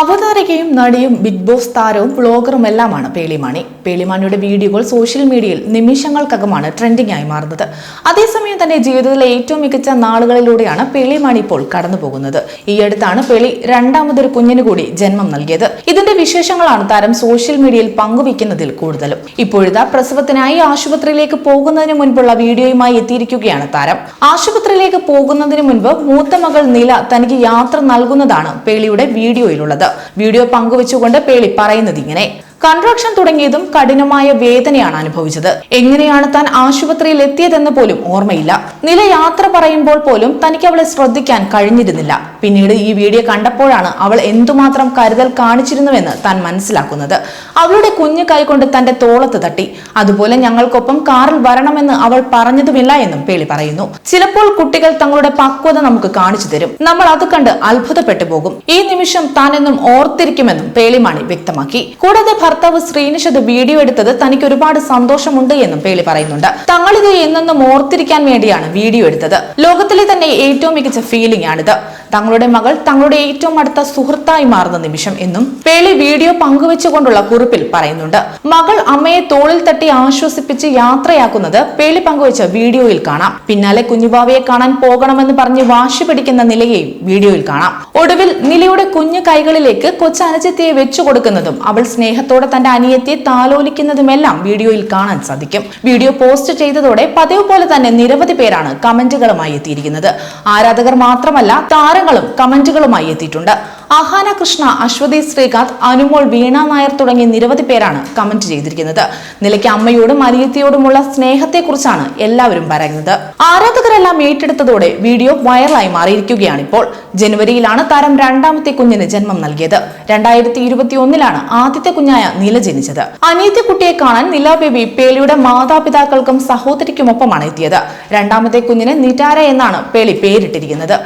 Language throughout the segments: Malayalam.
അവതാരകയും നടിയും ബിഗ് ബോസ് താരവും വ്ളോഗറും എല്ലാമാണ് പേളിമാണി. പേളിമാണിയുടെ വീഡിയോകൾ സോഷ്യൽ മീഡിയയിൽ നിമിഷങ്ങൾക്കകമാണ് ട്രെൻഡിംഗ് ആയി മാറുന്നത്. അതേസമയം തന്നെ ജീവിതത്തിലെ ഏറ്റവും മികച്ച നാളുകളിലൂടെയാണ് പേളിമാണി ഇപ്പോൾ കടന്നുപോകുന്നത്. ഈ അടുത്താണ് പേളി രണ്ടാമതൊരു കുഞ്ഞിന് കൂടി ജന്മം നൽകിയത്. ഇതിന്റെ വിശേഷങ്ങളാണ് താരം സോഷ്യൽ മീഡിയയിൽ പങ്കുവയ്ക്കുന്നതിൽ കൂടുതലും. ഇപ്പോഴത്തെ പ്രസവത്തിനായി ആശുപത്രിയിലേക്ക് പോകുന്നതിന് മുൻപുള്ള വീഡിയോയുമായി എത്തിയിരിക്കുകയാണ് താരം. ആശുപത്രിയിലേക്ക് പോകുന്നതിന് മുൻപ് മൂത്ത മകൾ നില തനിക്ക് യാത്ര നൽകുന്നതാണ് പേളിയുടെ വീഡിയോയിലുള്ളത്. വീഡിയോ പങ്കുവെച്ചുകൊണ്ട് പേളി പറയുന്നത് ഇങ്ങനെ. കൺട്രക്ഷൻ തുടങ്ങിയതും കഠിനമായ വേദനയാണ് അനുഭവിച്ചത്. എങ്ങനെയാണ് താൻ ആശുപത്രിയിൽ എത്തിയതെന്ന് പോലും ഓർമ്മയില്ല. നില യാത്ര പറയുമ്പോൾ പോലും തനിക്ക് അവളെ ശ്രദ്ധിക്കാൻ കഴിഞ്ഞിരുന്നില്ല. പിന്നീട് ഈ വീഡിയോ കണ്ടപ്പോഴാണ് അവൾ എന്തുമാത്രം കരുതൽ കാണിച്ചിരുന്നുവെന്ന് താൻ മനസ്സിലാക്കുന്നത്. അവളുടെ കുഞ്ഞു കൈകൊണ്ട് തന്റെ തോളത്ത് തട്ടി. അതുപോലെ ഞങ്ങൾക്കൊപ്പം കാറിൽ വരണമെന്ന് അവൾ പറഞ്ഞതുമില്ല എന്നും പേളി പറയുന്നു. ചിലപ്പോൾ കുട്ടികൾ തങ്ങളുടെ പക്വത നമുക്ക് കാണിച്ചു തരും. നമ്മൾ അത് കണ്ട് അത്ഭുതപ്പെട്ടു പോകും. ഈ നിമിഷം താനെന്നും ഓർത്തിരിക്കുമെന്നും പേളിമാണി വ്യക്തമാക്കി. കൂടാതെ ഭർത്താവ് ശ്രീനിഷത് വീഡിയോ എടുത്തത് തനിക്ക് ഒരുപാട് സന്തോഷമുണ്ട് എന്നും പേളി പറയുന്നുണ്ട്. തങ്ങളിത് എന്നെന്നും ഓർത്തിരിക്കാൻ വേണ്ടിയാണ് വീഡിയോ എടുത്തത്. ലോകത്തിലെ തന്നെ ഏറ്റവും മികച്ച ഫീലിംഗ് ആണിത്. തങ്ങളുടെ മകൾ തങ്ങളുടെ ഏറ്റവും അടുത്ത സുഹൃത്തായി മാറുന്ന നിമിഷം എന്നും പേളി വീഡിയോ പങ്കുവെച്ചുകൊണ്ടുള്ള കുറിപ്പിൽ പറയുന്നുണ്ട്. മകൾ അമ്മയെ തോളിൽ തട്ടി ആശ്വസിപ്പിച്ച് യാത്രയാക്കുന്നത് പേളി പങ്കുവെച്ച വീഡിയോയിൽ കാണാം. പിന്നാലെ കുഞ്ഞുബാവയെ കാണാൻ പോകണമെന്ന് പറഞ്ഞ് വാശി പിടിക്കുന്ന നിലയെയും വീഡിയോയിൽ കാണാം. ഒടുവിൽ നിലയുടെ കുഞ്ഞു കൈകളിലേക്ക് കൊച്ചനുജത്തിയെ വെച്ചു കൊടുക്കുന്നതും അവൾ സ്നേഹത്തോടെ തന്റെ അനിയത്തിയെ താലോലിക്കുന്നതുമെല്ലാം വീഡിയോയിൽ കാണാൻ സാധിക്കും. വീഡിയോ പോസ്റ്റ് ചെയ്തതോടെ പതിവ് പോലെ തന്നെ നിരവധി പേരാണ് കമന്റുകളുമായി എത്തിയിരിക്കുന്നത്. ആരാധകർ മാത്രമല്ല താരങ്ങളും കമന്റുകളുമായി എത്തിയിട്ടുണ്ട്. ആഹാന കൃഷ്ണ അശ്വതി ശ്രീകാന്ത് അനുമോൾ വീണ നായർ തുടങ്ങിയ നിരവധി പേരാണ് കമന്റ് ചെയ്തിരിക്കുന്നത്. നിലയ്ക്ക് അമ്മയോടും അനിയത്തിയോടുമുള്ള സ്നേഹത്തെക്കുറിച്ചാണ് എല്ലാവരും പറയുന്നത്. ആരാധകരെല്ലാം ഏറ്റെടുത്തതോടെ വീഡിയോ വൈറലായി മാറിയിരിക്കുകയാണ് ഇപ്പോൾ ജനുവരിയിലാണ് താരം രണ്ടാമത്തെ കുഞ്ഞിന് ജന്മം നൽകിയത്. രണ്ടായിരത്തി ഇരുപത്തി ഒന്നിലാണ് ആദ്യത്തെ കുഞ്ഞായ നില ജനിച്ചത്. അനിയത്തി കുട്ടിയെ കാണാൻ നില ബേബി പേളിയുടെ മാതാപിതാക്കൾക്കും സഹോദരിക്കുമൊപ്പമാണ് എത്തിയത്. രണ്ടാമത്തെ കുഞ്ഞിന് നിറ്റാര എന്നാണ് പേളി പേരിട്ടിരിക്കുന്നത്.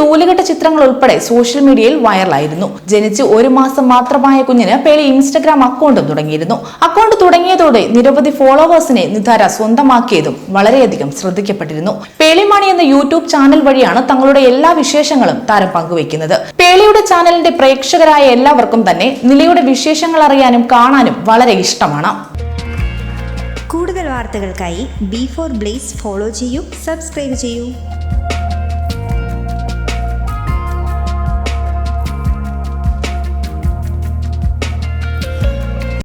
നൂലുകെട്ട ചിത്രങ്ങൾ ഉൾപ്പെടെ സോഷ്യൽ മീഡിയയിൽ വൈറലായിരുന്നു. ജനിച്ച് ഒരു മാസം മാത്രമായ കുഞ്ഞിന് പേളി ഇൻസ്റ്റഗ്രാം അക്കൗണ്ടും തുടങ്ങിയിരുന്നു. അക്കൗണ്ട് തുടങ്ങിയതോടെ നിരവധി ഫോളോവേഴ്സിനെ നിധാര സ്വന്തമാക്കിയതും വളരെയധികം ശ്രദ്ധിക്കപ്പെട്ടിരുന്നു. പേളിമാണി എന്ന യൂട്യൂബ് ചാനൽ വഴിയാണ് തങ്ങളുടെ എല്ലാ വിശേഷങ്ങളും താരം പങ്കുവയ്ക്കുന്നത്. പേളിയുടെ ചാനലിന്റെ പ്രേക്ഷകരായ എല്ലാവർക്കും തന്നെ നിലയുടെ വിശേഷങ്ങൾ അറിയാനും കാണാനും വളരെ ഇഷ്ടമാണ്. കൂടുതൽ വാർത്തകൾക്കായി ബി ഫോർ ബ്ലേസ് ഫോളോ ചെയ്യൂ സബ്സ്ക്രൈബ് ചെയ്യൂ.